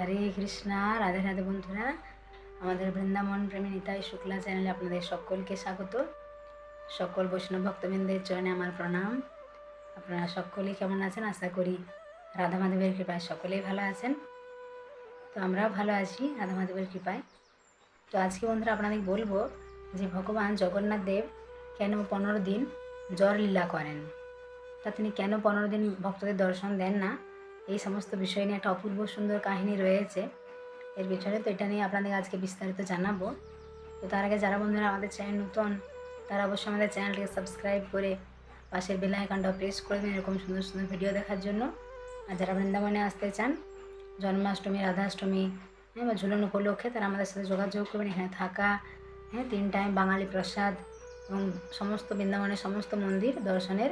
হরে কৃষ্ণা, রাধে রাধে বন্ধুরা। আমাদের বৃন্দাবন প্রেমী নিতাই শুক্লা চ্যানেলে আপনাদের সকলকে স্বাগত। সকল বৈষ্ণব ভক্তবৃন্দের চরণে আমার প্রণাম। আপনারা সকলেই কেমন আছেন? আশা করি রাধা মাধবের কৃপায় সকলেই ভালো আছেন। তো আমরাও ভালো আছি রাধা মাধবের কৃপায়। তো আজকে বন্ধুরা আপনাদের বলব যে ভগবান জগন্নাথ দেব কেন পনেরো দিন জ্বর লীলা করেন? তা তিনি কেন পনেরো দিন ভক্তদের দর্শন দেন না? এই সমস্ত বিষয় নিয়ে একটা অপূর্ব সুন্দর কাহিনী রয়েছে। এর পিছনে তো এটা নিয়ে আপনাদের আজকে বিস্তারিত জানাব। তো তার আগে যারা বন্ধুরা আমাদের চ্যানেল নতুন, তারা অবশ্যই আমাদের চ্যানেলটিকে সাবস্ক্রাইব করে পাশের বেল আইকনটা প্রেস করে দিন এরকম সুন্দর সুন্দর ভিডিও দেখার জন্য। আর যারা বৃন্দাবনে আসতে চান, জন্মাষ্টমী, রাধাষ্টমী হ্যাঁ বা ঝুলন উপলক্ষে তারা আমাদের সাথে যোগাযোগ করবেন। এখানে থাকা হ্যাঁ তিন টাইম বাঙালি প্রসাদ এবং সমস্ত বৃন্দাবনের সমস্ত মন্দির দর্শনের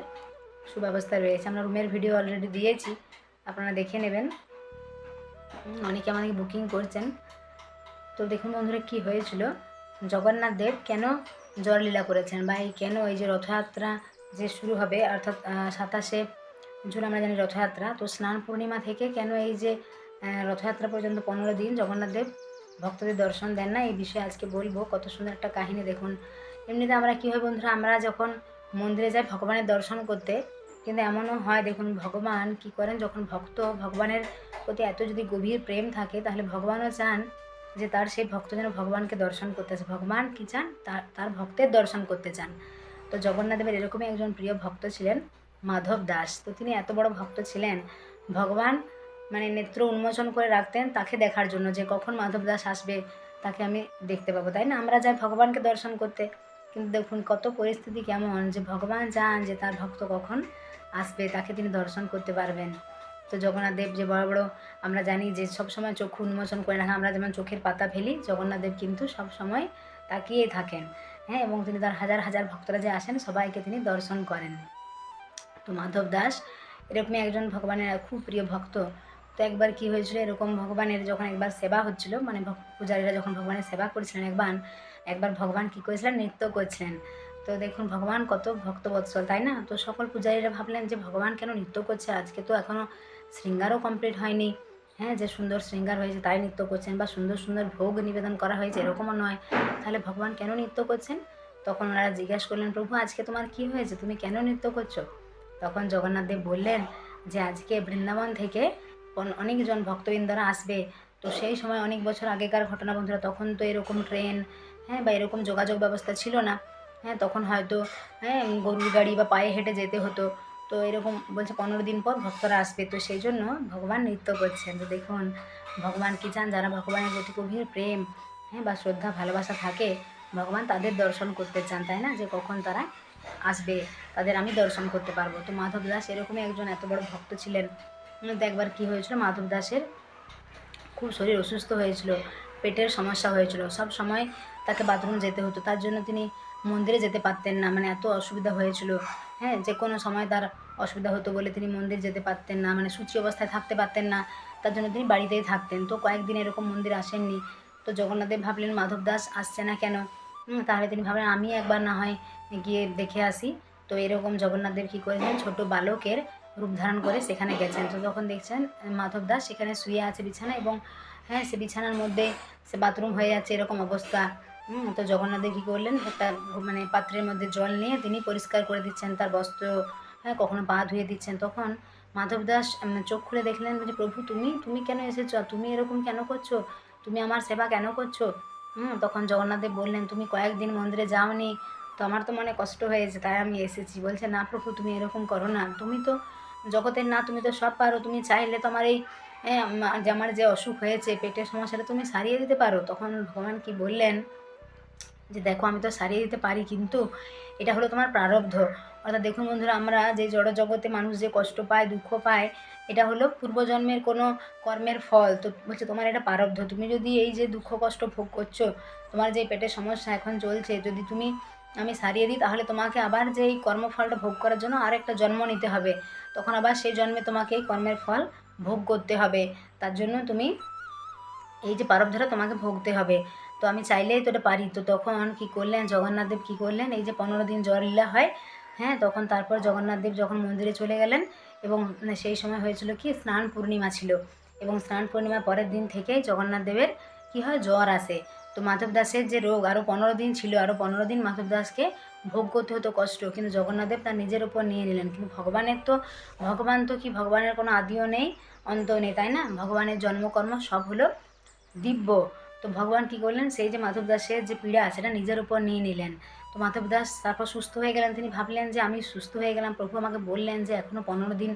সুব্যবস্থা রয়েছে। আমরা রুমের ভিডিও অলরেডি দিয়েছি। আপনারা দেখে নেবেন। অনেকে আমাদেরকে বুকিং করছেন। তো দেখুন বন্ধুরা কি হয়েছিল। জগন্নাথ দেব কেন লীলা করেছেন? বা এই কেন এই যে রথযাত্রা যে শুরু হবে, অর্থাৎ সাতাশে জুন আমরা জানি রথযাত্রা, তো স্নান পূর্ণিমা থেকে কেন এই যে রথযাত্রা পর্যন্ত পনেরো দিন জগন্নাথ দেব ভক্তদের দর্শন দেন না? এই বিষয়ে আজকে বলব। কত সুন্দর একটা কাহিনী দেখুন। এমনিতে আমরা কী হয় বন্ধুরা, আমরা যখন মন্দিরে যাই ভগবানের দর্শন করতে কিন্তু এমনও হয়, দেখুন, ভগবান কি করেন? যখন ভক্ত, ভগবানের প্রতি এত যদি গভীর প্রেম থাকে, তাহলে ভগবানও চান যে তার সেই ভক্ত যেন ভগবানকে দর্শন করতে চায় ভগবান কি চান? তার তার ভক্তের দর্শন করতে চান। তো জগন্নাথ দেবের এরকমই একজন প্রিয় ভক্ত ছিলেন মাধব দাস। তো তিনি এত বড় ভক্ত ছিলেন, ভগবান মানে নেত্র উন্মোচন করে রাখতেন তাকে দেখার জন্য যে কখন মাধব দাস আসবে, তাকে আমি দেখতে পাবো। তাই না? আমরা যাই ভগবানকে দর্শন করতে। কিন্তু দেখুন, কত পরিস্থিতি কেমন যে ভগবান চান যে তার ভক্ত কখন আসবে, তাকে তিনি দর্শন করতে পারবেন। তো জগন্নাথ দেব যে বড় বড় আমরা জানি যে সব সময় চক্ষু উন্মোচন করে রাখা আমরা যেমন চোখের পাতা ফেলি, জগন্নাথ দেব কিন্তু সব সময় তাকিয়ে থাকেন। হ্যাঁ এবং তিনি তার হাজার হাজার ভক্তরা যে আসেন, সবাইকে তিনি দর্শন করেন। তো মাধব দাস এরকমই একজন ভগবানের খুব প্রিয় ভক্ত। তো একবার কি হয়েছিল, এরকম ভগবানের যখন একবার সেবা হচ্ছিল মানে পূজারীরা যখন ভগবানের সেবা করছিলেন একবার একবার ভগবান কি করেছিলেন? নৃত্য করছিলেন। তো দেখুন, ভগবান কত ভক্তবৎসল, তাই না? তো সকল পূজারীরা ভাবলেন যে ভগবান কেন নৃত্য করছে? আজকে তো এখনও শৃঙ্গারও কমপ্লিট হয়নি। হ্যাঁ যে সুন্দর শৃঙ্গার হয়েছে তাই নৃত্য করছেন বা সুন্দর সুন্দর ভোগ নিবেদন করা হয়েছে, এরকমও নয়। তাহলে ভগবান কেন নৃত্য করছেন? তখন ওনারা জিজ্ঞেস করলেন, প্রভু, আজকে তোমার কি হয়েছে? তুমি কেন নৃত্য করছ? তখন জগন্নাথ দেব বললেন যে, আজকে বৃন্দাবন থেকে অনেকজন ভক্তবৃন্দরা আসবে। তো সেই সময় অনেক বছর আগেকার ঘটনা বন্ধুরা, তখন তো এরকম ট্রেন হ্যাঁ বা এরকম যোগাযোগ ব্যবস্থা ছিল না। হ্যাঁ তখন হয়তো হ্যাঁ গরুর গাড়ি বা পায়ে হেঁটে যেতে হতো। তো এরকম বলছে পনেরো দিন পর ভক্তরা আসবে। তো সেই জন্য ভগবান নৃত্য করছেন। তো দেখুন, ভগবান কী চান? যারা ভগবানের প্রতি গভীর প্রেম হ্যাঁ বা শ্রদ্ধা, ভালোবাসা থাকে, ভগবান তাদের দর্শন করতে চান, তাই না? যে কখন তারা আসবে, তাদের আমি দর্শন করতে পারব। তো মাধব দাস এরকমই একজন এত বড় ভক্ত ছিলেন। একবার কী হয়েছিল? মাধব দাসের খুব শরীর অসুস্থ হয়েছিল, পেটের সমস্যা হয়েছিল। সব সময় তাকে বাথরুম যেতে হতো। তার জন্য তিনি মন্দিরে যেতে পারতেন না। মানে এত অসুবিধা হয়েছিল। হ্যাঁ যে কোনো সময় তার অসুবিধা হতো বলে তিনি মন্দির যেতে পারতেন না। মানে সূচি অবস্থায় থাকতে পারতেন না। তার জন্য তিনি বাড়িতেই থাকতেন। তো কয়েকদিন এরকম মন্দির আসেননি। তো জগন্নাথদেব ভাবলেন, মাধব দাস আসছে না কেন? তাহলে তিনি ভাবলেন আমি একবার না হয় গিয়ে দেখে আসি। তো এরকম জগন্নাথদেব কী করেছেন? ছোট বালকের রূপ ধারণ করে সেখানে গেছেন। তো তখন দেখছেন মাধব দাস সেখানে শুয়ে আছে বিছানা এবং হ্যাঁ সে বিছানার মধ্যে সে বাথরুম হয়ে যাচ্ছে এরকম অবস্থা। হুম, তো জগন্নাথদেব কী করলেন? একটা মানে পাত্রের মধ্যে জল নিয়ে তিনি পরিষ্কার করে দিচ্ছেন তার বস্ত্র হ্যাঁ কখনো পা ধুয়ে দিচ্ছেন। তখন মাধব দাস চোখ খুলে দেখলেন যে প্রভু তুমি তুমি কেন এসেছ? তুমি এরকম কেন করছ? তুমি আমার সেবা কেন করছ? হুম তখন জগন্নাথদেব বললেন তুমি কয়েকদিন মন্দিরে যাওনি তো আমার তো মনে কষ্ট হয়েছে তাই আমি এসেছি। বলছে না প্রভু তুমি এরকম করো না। তুমি তো জগতের না, তুমি তো সব পারো। তুমি চাইলে তোমার এই যে আমার যে অসুখ হয়েছে, পেটের সমস্যাটা তুমি সারিয়ে দিতে পারো। তখন ভগবান কি বললেন? যে দেখো, আমি তো সারিয়ে দিতে পারি, কিন্তু এটা হলো তোমার প্রারব্ধ। অর্থাৎ দেখুন বন্ধুরা, আমরা যে জড় জগতে মানুষ যে কষ্ট পায়, দুঃখ পায়, এটা হলো পূর্বজন্মের কোনো কর্মের ফল। তো বলছে, তোমার এটা প্রারব্ধ। তুমি যদি এই যে দুঃখ কষ্ট ভোগ করছ, তোমার যে পেটের সমস্যা এখন চলছে, যদি তুমি আমি সারিয়ে দিই, তাহলে তোমাকে আবার যে এই কর্মফলটা ভোগ করার জন্য আর একটা জন্ম নিতে হবে। তখন আবার সেই জন্মে তোমাকে এই কর্মের ফল ভোগ করতে হবে। তার জন্য তুমি এই যে প্রারব্ধটা তোমাকে ভোগতে হবে। তো আমি চাইলেই তো এটা পারি। তো তখন কি করলেন? জগন্নাথদেব কি করলেন? এই যে পনেরো দিন জ্বর লীলা হয় হ্যাঁ তখন তারপর জগন্নাথদেব যখন মন্দিরে চলে গেলেন এবং সেই সময় হয়েছিল কি? স্নান পূর্ণিমা ছিল। এবং স্নান পূর্ণিমা পরের দিন থেকেই জগন্নাথ দেবের কী হয়? জ্বর আসে। তো মাধব দাসের যে রোগ আরও পনেরো দিন ছিল আরও পনেরো দিন মাধব দাসকে ভোগ করতে হতো কষ্ট, কিন্তু জগন্নাথদেব তার নিজের উপর নিয়ে নিলেন। কিন্তু ভগবানের তো, ভগবান তো কি, ভগবানের কোনো আদিও নেই অন্ত নেই, তাই না? ভগবানের জন্মকর্ম সব হলো দিব্য। তো ভগবান কী করলেন? সেই যে মাধব দাসের যে পীড়া, সেটা নিজের উপর নিয়ে নিলেন। তো মাধব দাস তারপর সুস্থ হয়ে গেলেন। তিনি ভাবলেন যে, আমি সুস্থ হয়ে গেলাম। প্রভু আমাকে বললেন যে এখনও পনেরো দিন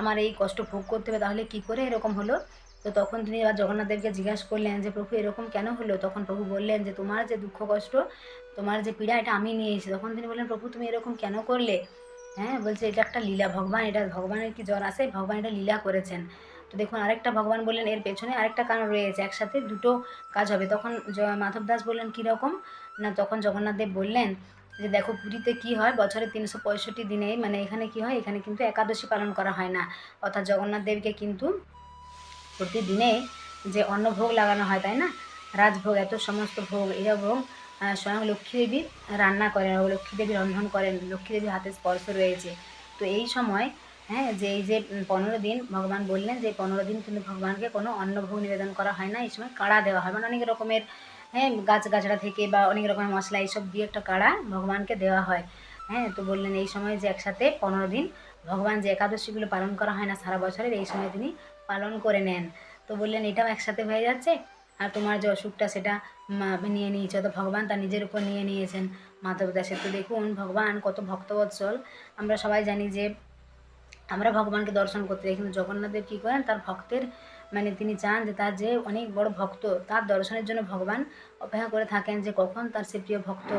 আমার এই কষ্ট ভোগ করতে হবে, তাহলে কী করে এরকম হলো? তো তখন তিনি এবার জগন্নাথ দেবকে জিজ্ঞাসা করলেন যে, প্রভু, এরকম কেন হলো? তখন প্রভু বললেন যে, তোমার যে দুঃখ কষ্ট, তোমার যে পীড়া, এটা আমি নিয়েছি তখন তিনি বললেন, প্রভু, তুমি এরকম কেন করলে? হ্যাঁ বলছে, এটা একটা লীলা, ভগবান, এটা ভগবানের কি জ্বর আসে ভগবান এটা লীলা করেছেন। তো দেখুন, আরেকটা ভগবান বললেন, এর পেছনে আরেকটা কারণ রয়েছে, একসাথে দুটো কাজ হবে। তখন মাধব দাস বললেন কীরকম না, তখন জগন্নাথ দেব বললেন যে, দেখো, পুরীতে কি হয়? বছরে তিনশো পঁয়ষট্টি দিনে মানে এখানে কি হয়? এখানে কিন্তু একাদশী পালন করা হয় না। অর্থাৎ জগন্নাথ দেবকে কিন্তু প্রতিদিনে যে অন্নভোগ লাগানো হয়, তাই না? রাজভোগ, এত সমস্ত ভোগ, এরা ভোগ স্বয়ং লক্ষ্মী দেবী রান্না করেন লক্ষ্মী দেবী রন্ধন করেন। লক্ষ্মী দেবীর হাতে স্পর্শ রয়েছে। তো এই সময় হ্যাঁ যে এই যে পনেরো দিন, ভগবান বললেন যে পনেরো দিন কিন্তু ভগবানকে কোনো অন্নভোগ নিবেদন করা হয় না। এই সময় কাড়া দেওয়া হয়। মানে অনেক রকমের হ্যাঁ গাছ গাছড়া থেকে বা অনেক রকমের মশলা, এইসব দিয়ে একটা কাড়া ভগবানকে দেওয়া হয়। হ্যাঁ তো বললেন এই সময় যে একসাথে পনেরো দিন ভগবান যে একাদশীগুলো পালন করা হয় না সারা বছরের, এই সময় তিনি পালন করে নেন। তো বললেন, এটাও একসাথে হয়ে যাচ্ছে? আর তোমার যে অসুখটা, সেটা নিয়ে নিয়েছে তো ভগবান তার নিজের উপর নিয়ে নিয়েছেন। মাধব দাসের তো দেখুন, ভগবান কত ভক্তবৎসল। আমরা সবাই জানি যে, আমরা ভগবানকে দর্শন করতে যাই। কিন্তু জগন্নাথদেব কী করেন? তার ভক্তের মানে তিনি চান যে, তার যে অনেক বড় ভক্ত, তার দর্শনের জন্য ভগবান অপেক্ষা করে থাকেন যে কখন তার সে প্রিয় ভক্ত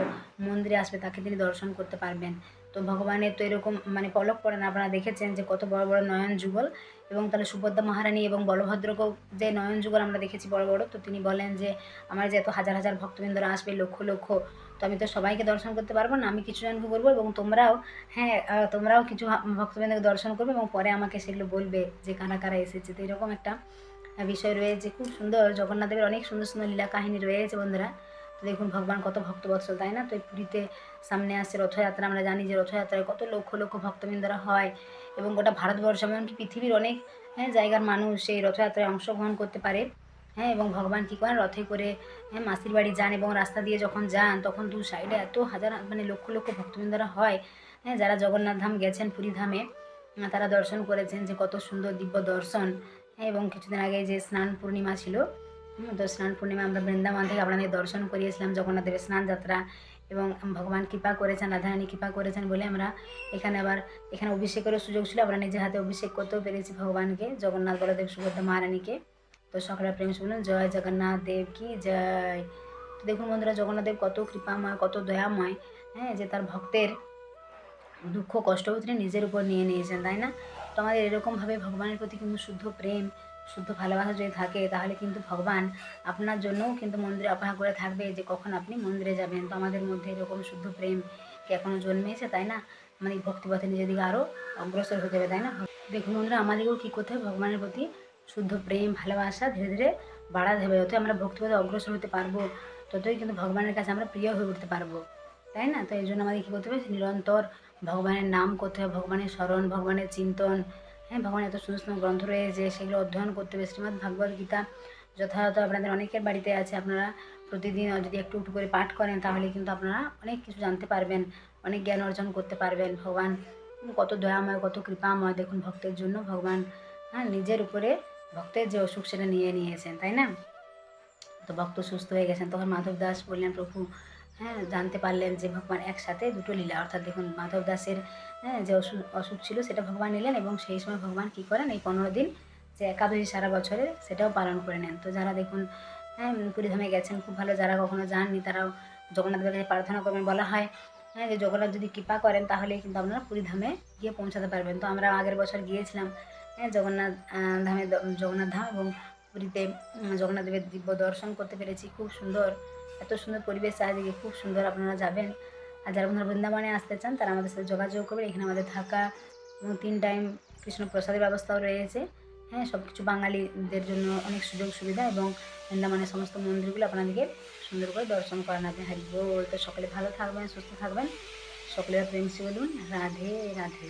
মন্দিরে আসবে, তাকে তিনি দর্শন করতে পারবেন। তো ভগবানের তো এরকম মানে পলক পড়ে না। আপনারা দেখেছেন যে কত বড় বড় নয়ন যুগল এবং তাহলে সুভদ্রা মহারানী এবং বলভদ্রকেও যে নয়ন যুগল আমরা দেখেছি বড় বড়, তো তিনি বলেন যে, আমার যে এত হাজার হাজার ভক্তবৃন্দরা আসবে, লক্ষ লক্ষ, তো আমি তো সবাইকে দর্শন করতে পারব না। আমি কিছু জনকে বলব এবং তোমরাও হ্যাঁ তোমরাও কিছু ভক্তবৃন্দকে দর্শন করবে এবং পরে আমাকে সেগুলো বলবে যে কারা কারা এসেছে। তো এরকম একটা বিষয় রয়েছে। খুব সুন্দর। জগন্নাথদেবের অনেক সুন্দর সুন্দর লীলা কাহিনী রয়েছে বন্ধুরা। তো দেখুন, ভগবান কত ভক্তবৎসল তাই না? তো এই পুরীতে সামনে আসছে রথযাত্রা। আমরা জানি যে রথযাত্রায় কত লক্ষ লক্ষ ভক্তবৃন্দরা হয় এবং গোটা ভারতবর্ষ এমনকি পৃথিবীর অনেক হ্যাঁ জায়গার মানুষ সেই রথযাত্রায় অংশগ্রহণ করতে পারে। হ্যাঁ এবং ভগবান কী করেন? রথে করে হ্যাঁ মাসির বাড়ি যান এবং রাস্তা দিয়ে যখন যান, তখন দু সাইডে এত হাজার মানে লক্ষ লক্ষ ভক্তবৃন্দরা হয়। হ্যাঁ যারা জগন্নাথ ধাম গেছেন, পুরী ধামে, তারা দর্শন করেছেন যে কত সুন্দর দিব্য দর্শন। এবং কিছুদিন আগে যে স্নান পূর্ণিমা ছিল তো স্নান পূর্ণিমা আমরা বৃন্দাবন থেকে আপনাদের দর্শন করিয়েছিলাম, জগন্নাথ দেবের স্নান যাত্রা এবং ভগবান কৃপা করেছেন, রাধারানী কৃপা করেছেন বলে আমরা এখানে আবার, এখানে অভিষেকেরও সুযোগ ছিল। আমরা নিজের হাতে অভিষেক করতেও পেরেছি ভগবানকে, জগন্নাথ বলদেব সুভদ্রা মহারানীকে। তো সকলের প্রেম শুনুন জয় জগন্নাথ দেব কি জয়? দেখুন বন্ধুরা, জগন্নাথ দেব কত কৃপাময়, কত দয়াময় হ্যাঁ যে তার ভক্তের দুঃখ কষ্টও তিনি নিজের উপর নিয়ে নিয়েছেন, তাই না? তো আমাদের এরকমভাবে ভগবানের প্রতি কিন্তু শুদ্ধ প্রেম, শুদ্ধ ভালোবাসা যদি থাকে, তাহলে কিন্তু ভগবান আপনার জন্যও কিন্তু মন্দিরে অপেক্ষা করে থাকবে যে কখন আপনি মন্দিরে যাবেন। তো আমাদের মধ্যে এরকম শুদ্ধ প্রেম কি এখনও জন্মেছে, তাই না? মানে ভক্তিপথে নিজের দিকে আরও অগ্রসর হতে হবে, তাই না? দেখুন বন্ধুরা আমাদেরকেও কী করতে হবে? ভগবানের প্রতি শুদ্ধ প্রেম, ভালোবাসা ধীরে ধীরে বাড়াতে হবে। যতই আমরা ভক্তিপথে অগ্রসর হতে পারব, ততই কিন্তু ভগবানের কাছে আমরা প্রিয় হয়ে উঠতে পারব, তাই না? তো এই জন্য আমাদের কী করতে হবে? নিরন্তর ভগবানের নাম করতে হবে, ভগবানের স্মরণ, ভগবানের চিন্তন। হ্যাঁ ভগবানের এত সুন্দর সুন্দর গ্রন্থ রয়েছে, সেগুলো অধ্যয়ন করতে হবে। শ্রীমদ্ ভাগবত গীতা যথাযথ আপনাদের অনেকের বাড়িতে আছে, আপনারা প্রতিদিন যদি একটু একটু করে পাঠ করেন, তাহলে কিন্তু আপনারা অনেক কিছু জানতে পারবেন, অনেক জ্ঞান অর্জন করতে পারবেন। ভগবান কত দয়াময়, কত কৃপাময়, দেখুন ভক্তের জন্য ভগবান হ্যাঁ নিজের উপরে ভক্তের যে অসুখ সেটা নিয়ে নিয়েছেন, তাই না? তো ভক্ত সুস্থ হয়ে গেছেন। তখন মাধব দাস বললেন, প্রভু হ্যাঁ জানতে পারলেন যে ভগবান একসাথে দুটো লীলা, অর্থাৎ দেখুন মাধব দাসের হ্যাঁ যে অসুখ অসুখ ছিল সেটা ভগবান নিলেন এবং সেই সময় ভগবান কী করেন, এই পনেরো দিন যে একাদশী সারা বছরে সেটাও পালন করে নেন। তো যারা দেখুন হ্যাঁ পুরীধামে গেছেন, খুব ভালো যারা কখনো যাননি, তারাও জগন্নাথের কাছে প্রার্থনা করবেন, বলা হয় হ্যাঁ যে জগন্নাথ যদি কৃপা করেন তাহলে কিন্তু আপনারা পুরীধামে গিয়ে পৌঁছাতে পারবেন। তো আমরা আগের বছর গিয়েছিলাম হ্যাঁ জগন্নাথ ধামে জগন্নাথ ধাম এবং পুরীতে জগন্নাথ দেবের দিব্য দর্শন করতে পেরেছি, খুব সুন্দর। এত সুন্দর পরিবেশ, চারিদিকে খুব সুন্দর আপনারা যাবেন। আর যারা আপনারা বৃন্দাবনে আসতে চান, তারা আমাদের সাথে যোগাযোগ করবেন। এখানে আমাদের থাকা এবং তিন টাইম কৃষ্ণ প্রসাদের ব্যবস্থাও রয়েছে। হ্যাঁ সব কিছু বাঙালিদের জন্য অনেক সুযোগ সুবিধা এবং বৃন্দাবনের সমস্ত মন্দিরগুলো আপনাদেরকে সুন্দর করে দর্শন করান আপনি হারি বল। তো সকলে ভালো থাকবেন, সুস্থ থাকবেন। সকলের প্রেম বলুন। রাধে রাধে।